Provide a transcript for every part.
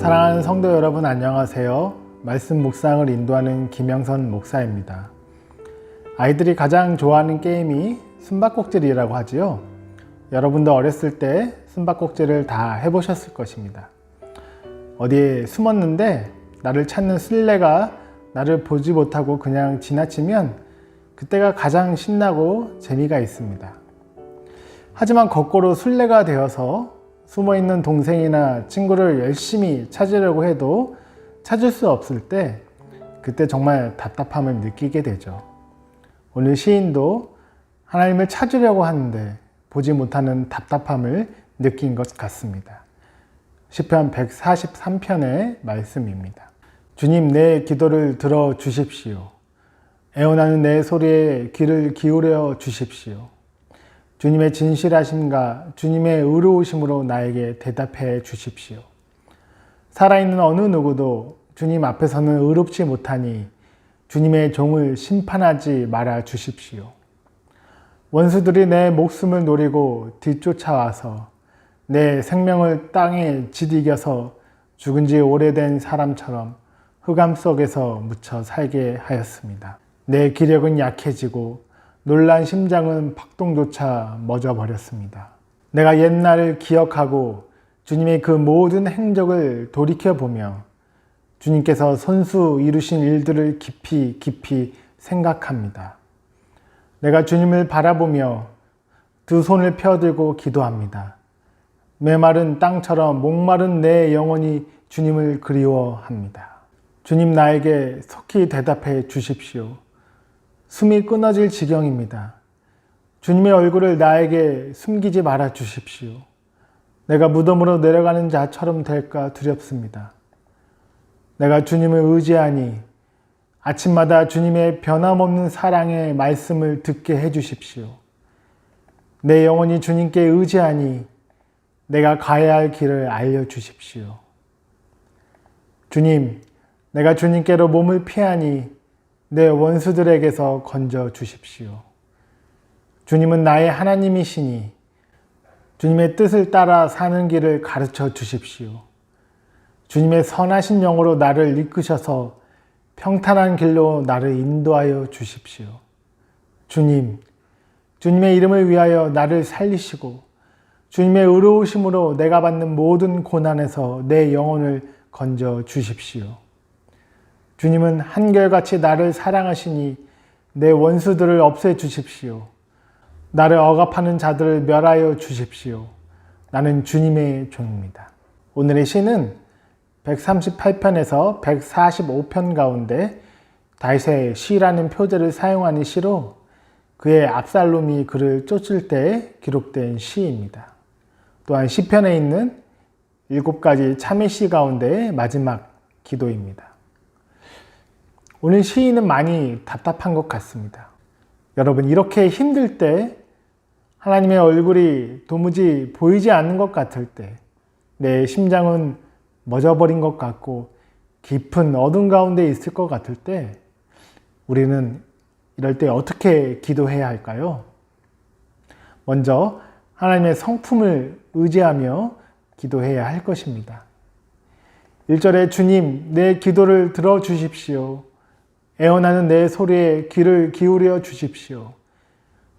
사랑하는 성도 여러분 안녕하세요. 말씀 묵상을 인도하는 김영선 목사입니다. 아이들이 가장 좋아하는 게임이 숨바꼭질이라고 하지요. 여러분도 어렸을 때 숨바꼭질을 다 해보셨을 것입니다. 어디에 숨었는데 나를 찾는 술래가 나를 보지 못하고 그냥 지나치면 그때가 가장 신나고 재미가 있습니다. 하지만 거꾸로 술래가 되어서 숨어 있는 동생이나 친구를 열심히 찾으려고 해도 찾을 수 없을 때 그때 정말 답답함을 느끼게 되죠. 오늘 시인도 하나님을 찾으려고 하는데 보지 못하는 답답함을 느낀 것 같습니다. 시편 143편의 말씀입니다. 주님 내 기도를 들어 주십시오. 애원하는 내 소리에 귀를 기울여 주십시오. 주님의 진실하심과 주님의 의로우심으로 나에게 대답해 주십시오. 살아있는 어느 누구도 주님 앞에서는 의롭지 못하니 주님의 종을 심판하지 말아 주십시오. 원수들이 내 목숨을 노리고 뒤쫓아와서 내 생명을 땅에 지디겨서 죽은 지 오래된 사람처럼 흑암 속에서 묻혀 살게 하였습니다. 내 기력은 약해지고 놀란 심장은 박동조차 멎어 버렸습니다. 내가 옛날을 기억하고 주님의 그 모든 행적을 돌이켜 보며 주님께서 선수 이루신 일들을 깊이 깊이 생각합니다. 내가 주님을 바라보며 두 손을 펴들고 기도합니다. 메마른 땅처럼 목마른 내 영혼이 주님을 그리워합니다. 주님 나에게 속히 대답해 주십시오. 숨이 끊어질 지경입니다. 주님의 얼굴을 나에게 숨기지 말아 주십시오. 내가 무덤으로 내려가는 자처럼 될까 두렵습니다. 내가 주님을 의지하니 아침마다 주님의 변함없는 사랑의 말씀을 듣게 해 주십시오. 내 영혼이 주님께 의지하니 내가 가야 할 길을 알려 주십시오. 주님, 내가 주님께로 몸을 피하니 내 원수들에게서 건져 주십시오. 주님은 나의 하나님이시니 주님의 뜻을 따라 사는 길을 가르쳐 주십시오. 주님의 선하신 영으로 나를 이끄셔서 평탄한 길로 나를 인도하여 주십시오. 주님, 주님의 이름을 위하여 나를 살리시고 주님의 의로우심으로 내가 받는 모든 고난에서 내 영혼을 건져 주십시오. 주님은 한결같이 나를 사랑하시니 내 원수들을 없애 주십시오. 나를 억압하는 자들을 멸하여 주십시오. 나는 주님의 종입니다. 오늘의 시는 138편에서 145편 가운데 다윗의 시라는 표제를 사용하는 시로 그의 압살롬이 그를 쫓을 때 기록된 시입니다. 또한 시편에 있는 일곱 가지 참회 시 가운데 마지막 기도입니다. 오늘 시인은 많이 답답한 것 같습니다. 여러분, 이렇게 힘들 때 하나님의 얼굴이 도무지 보이지 않는 것 같을 때 내 심장은 멎어버린 것 같고 깊은 어둠 가운데 있을 것 같을 때 우리는 이럴 때 어떻게 기도해야 할까요? 먼저 하나님의 성품을 의지하며 기도해야 할 것입니다. 1절에 주님, 내 기도를 들어 주십시오. 애원하는 내 소리에 귀를 기울여 주십시오.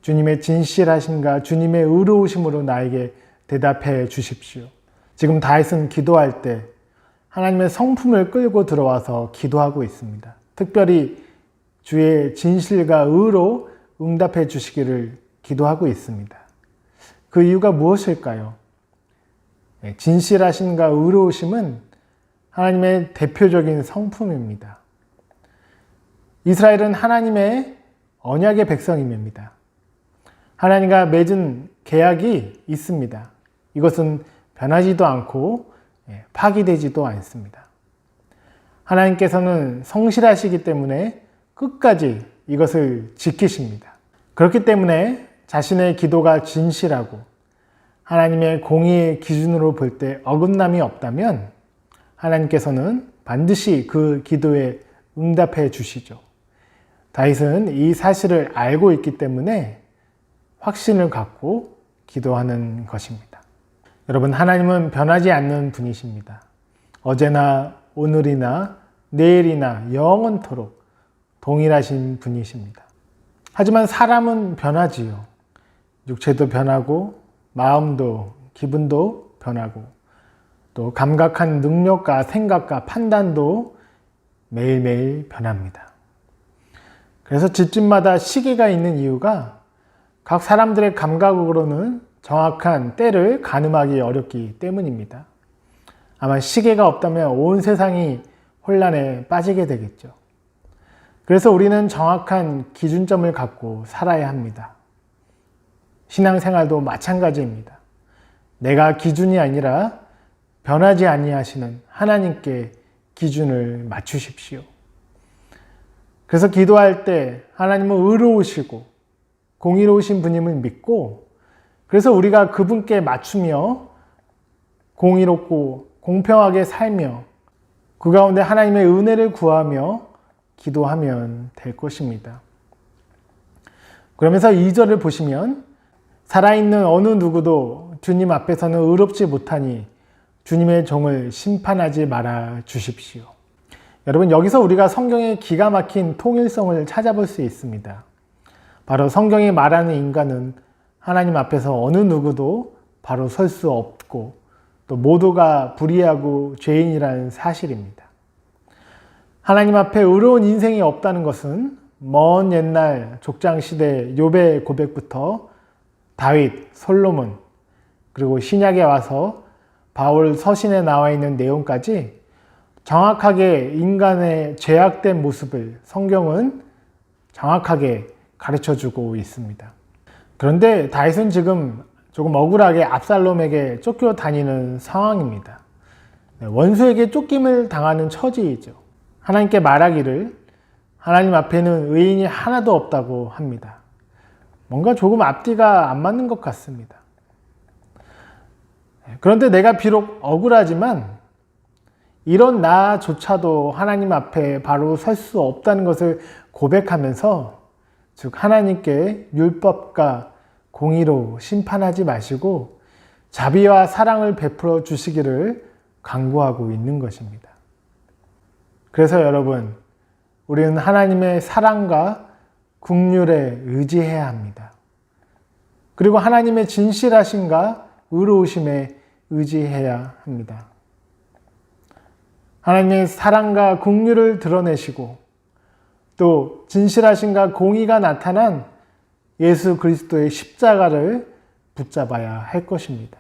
주님의 진실하신가 주님의 의로우심으로 나에게 대답해 주십시오. 지금 다윗은 기도할 때 하나님의 성품을 끌고 들어와서 기도하고 있습니다. 특별히 주의 진실과 의로 응답해 주시기를 기도하고 있습니다. 그 이유가 무엇일까요? 네, 진실하심과 의로우심은 하나님의 대표적인 성품입니다. 이스라엘은 하나님의 언약의 백성입니다. 하나님과 맺은 계약이 있습니다. 이것은 변하지도 않고 예, 파기되지도 않습니다. 하나님께서는 성실하시기 때문에 끝까지 이것을 지키십니다. 그렇기 때문에 자신의 기도가 진실하고 하나님의 공의의 기준으로 볼 때 어긋남이 없다면 하나님께서는 반드시 그 기도에 응답해 주시죠. 다윗은 이 사실을 알고 있기 때문에 확신을 갖고 기도하는 것입니다. 여러분, 하나님은 변하지 않는 분이십니다. 어제나 오늘이나 내일이나 영원토록 동일하신 분이십니다. 하지만 사람은 변하지요. 육체도 변하고 마음도 기분도 변하고 또 감각한 능력과 생각과 판단도 매일매일 변합니다. 그래서 집집마다 시계가 있는 이유가 각 사람들의 감각으로는 정확한 때를 가늠하기 어렵기 때문입니다. 아마 시계가 없다면 온 세상이 혼란에 빠지게 되겠죠. 그래서 우리는 정확한 기준점을 갖고 살아야 합니다. 신앙생활도 마찬가지입니다. 내가 기준이 아니라 변하지 아니하시는 하나님께 기준을 맞추십시오. 그래서 기도할 때 하나님은 의로우시고 공의로우신 분임을 믿고 그래서 우리가 그분께 맞추며 공의롭고 공평하게 살며 그 가운데 하나님의 은혜를 구하며 기도하면 될 것입니다. 그러면서 2절을 보시면 살아있는 어느 누구도 주님 앞에서는 의롭지 못하니 주님의 종을 심판하지 말아 주십시오. 여러분, 여기서 우리가 성경의 기가 막힌 통일성을 찾아볼 수 있습니다. 바로 성경이 말하는 인간은 하나님 앞에서 어느 누구도 바로 설 수 없고 또 모두가 불의하고 죄인이라는 사실입니다. 하나님 앞에 의로운 인생이 없다는 것은 먼 옛날 족장 시대 욥의 고백부터 다윗, 솔로몬 그리고 신약에 와서 바울 서신에 나와 있는 내용까지 정확하게 인간의 죄악된 모습을 성경은 정확하게 가르쳐 주고 있습니다. 그런데 다윗은 지금 조금 억울하게 압살롬에게 쫓겨 다니는 상황입니다. 네, 원수에게 쫓김을 당하는 처지이죠. 하나님께 말하기를 하나님 앞에는 의인이 하나도 없다고 합니다. 뭔가 조금 앞뒤가 안 맞는 것 같습니다. 네, 그런데 내가 비록 억울하지만 이런 나조차도 하나님 앞에 바로 설 수 없다는 것을 고백하면서 즉 하나님께 율법과 공의로 심판하지 마시고 자비와 사랑을 베풀어 주시기를 강구하고 있는 것입니다. 그래서 여러분, 우리는 하나님의 사랑과 국률에 의지해야 합니다. 그리고 하나님의 진실하심과 의로우심에 의지해야 합니다. 하나님의 사랑과 국률을 드러내시고 또 진실하신가 공의가 나타난 예수 그리스도의 십자가를 붙잡아야 할 것입니다.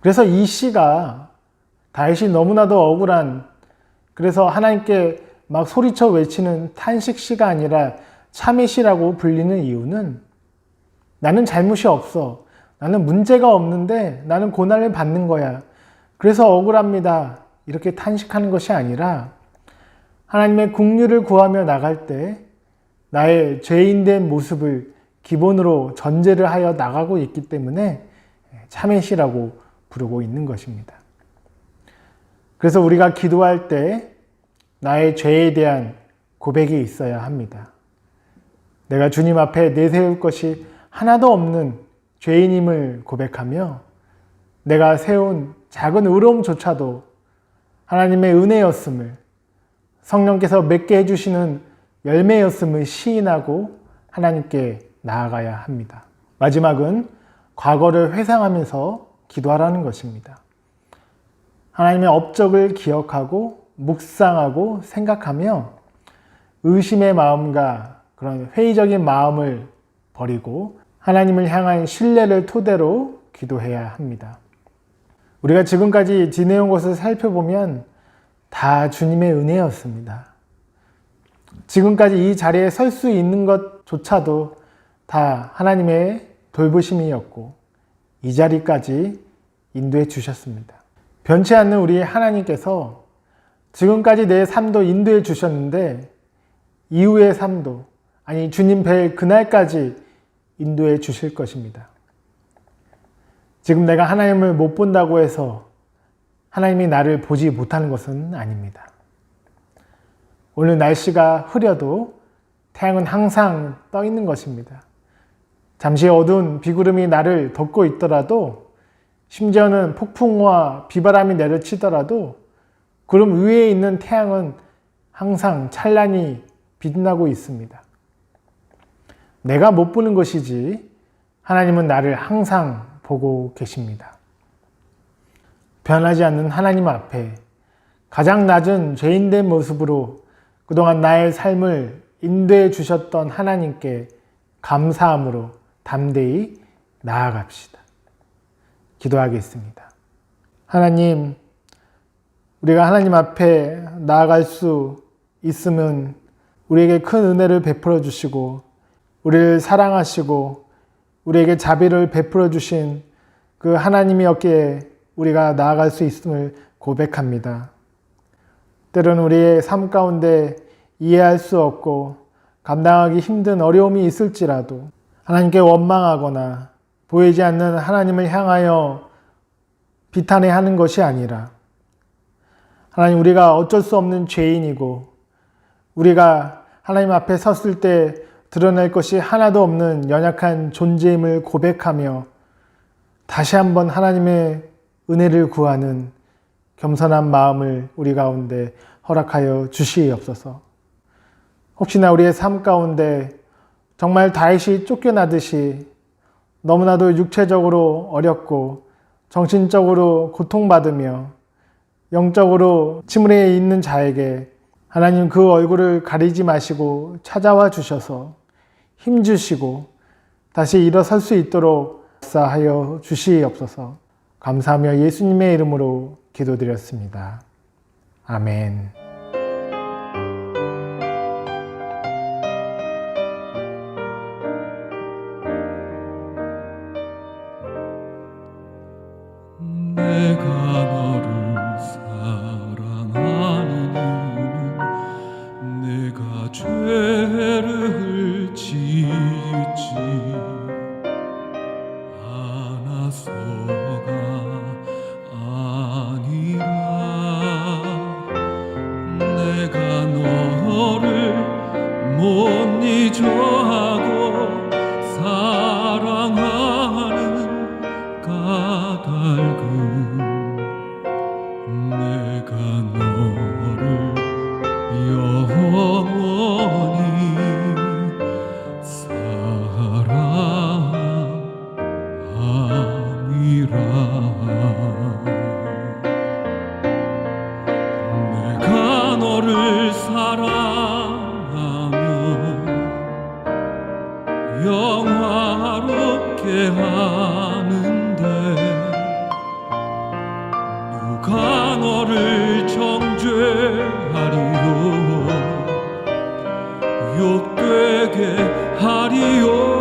그래서 이 시가 다윗이 너무나도 억울한 그래서 하나님께 막 소리쳐 외치는 탄식 시가 아니라 참의 시라고 불리는 이유는 나는 잘못이 없어. 나는 문제가 없는데 나는 고난을 받는 거야. 그래서 억울합니다. 이렇게 탄식하는 것이 아니라 하나님의 국류를 구하며 나갈 때 나의 죄인된 모습을 기본으로 전제를 하여 나가고 있기 때문에 참회시라고 부르고 있는 것입니다. 그래서 우리가 기도할 때 나의 죄에 대한 고백이 있어야 합니다. 내가 주님 앞에 내세울 것이 하나도 없는 죄인임을 고백하며 내가 세운 작은 의로움조차도 하나님의 은혜였음을 성령께서 맺게 해주시는 열매였음을 시인하고 하나님께 나아가야 합니다. 마지막은 과거를 회상하면서 기도하라는 것입니다. 하나님의 업적을 기억하고 묵상하고 생각하며 의심의 마음과 그런 회의적인 마음을 버리고 하나님을 향한 신뢰를 토대로 기도해야 합니다. 우리가 지금까지 지내온 것을 살펴보면 다 주님의 은혜였습니다. 지금까지 이 자리에 설 수 있는 것조차도 다 하나님의 돌보심이었고 이 자리까지 인도해 주셨습니다. 변치 않는 우리 하나님께서 지금까지 내 삶도 인도해 주셨는데 이후의 삶도 아니 주님 뵐 그날까지 인도해 주실 것입니다. 지금 내가 하나님을 못 본다고 해서 하나님이 나를 보지 못하는 것은 아닙니다. 오늘 날씨가 흐려도 태양은 항상 떠 있는 것입니다. 잠시 어두운 비구름이 나를 덮고 있더라도 심지어는 폭풍과 비바람이 내려치더라도 구름 위에 있는 태양은 항상 찬란히 빛나고 있습니다. 내가 못 보는 것이지 하나님은 나를 항상 보고 계십니다. 변하지 않는 하나님 앞에 가장 낮은 죄인된 모습으로 그동안 나의 삶을 인도해 주셨던 하나님께 감사함으로 담대히 나아갑시다. 기도하겠습니다. 하나님, 우리가 하나님 앞에 나아갈 수 있으면 우리에게 큰 은혜를 베풀어 주시고, 우리를 사랑하시고, 우리에게 자비를 베풀어 주신 그 하나님이었기에 우리가 나아갈 수 있음을 고백합니다. 때로는 우리의 삶 가운데 이해할 수 없고 감당하기 힘든 어려움이 있을지라도 하나님께 원망하거나 보이지 않는 하나님을 향하여 비탄해 하는 것이 아니라 하나님 우리가 어쩔 수 없는 죄인이고 우리가 하나님 앞에 섰을 때 드러낼 것이 하나도 없는 연약한 존재임을 고백하며 다시 한번 하나님의 은혜를 구하는 겸손한 마음을 우리 가운데 허락하여 주시옵소서. 혹시나 우리의 삶 가운데 정말 다윗이 쫓겨나듯이 너무나도 육체적으로 어렵고 정신적으로 고통받으며 영적으로 침울해 있는 자에게 하나님 그 얼굴을 가리지 마시고 찾아와 주셔서 힘 주시고 다시 일어설 수 있도록 역사하여 주시옵소서. 감사하며 예수님의 이름으로 기도드렸습니다. 아멘. 영화롭게 하는데 누가 너를 정죄하리요? 욕되게 하리요?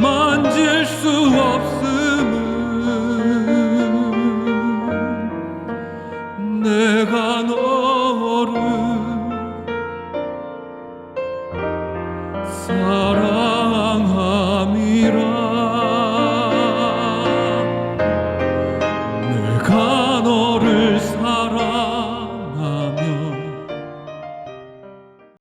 만질 수 없음